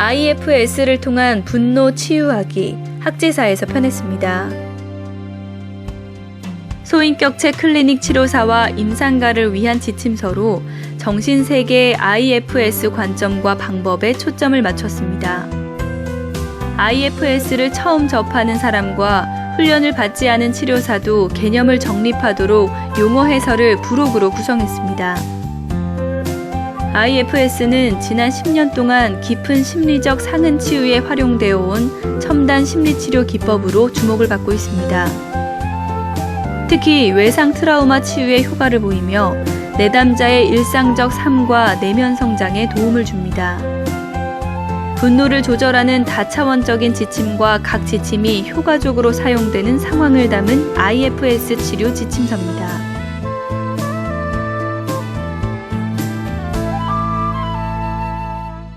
IFS를 통한 분노 치유하기 학제사에서 펴냈습니다. 소인격체 클리닉 치료사와 임상가를 위한 지침서로 정신세계 IFS 관점과 방법에 초점을 맞췄습니다. IFS를 처음 접하는 사람과 훈련을 받지 않은 치료사도 개념을 정립하도록 용어 해설을 부록으로 구성했습니다. IFS는 지난 10년 동안 깊은 심리적 상흔 치유에 활용되어 온 첨단 심리치료 기법으로 주목을 받고 있습니다. 특히 외상 트라우마 치유에 효과를 보이며 내담자의 일상적 삶과 내면 성장에 도움을 줍니다. 분노를 조절하는 다차원적인 지침과 각 지침이 효과적으로 사용되는 상황을 담은 IFS 치료 지침서입니다.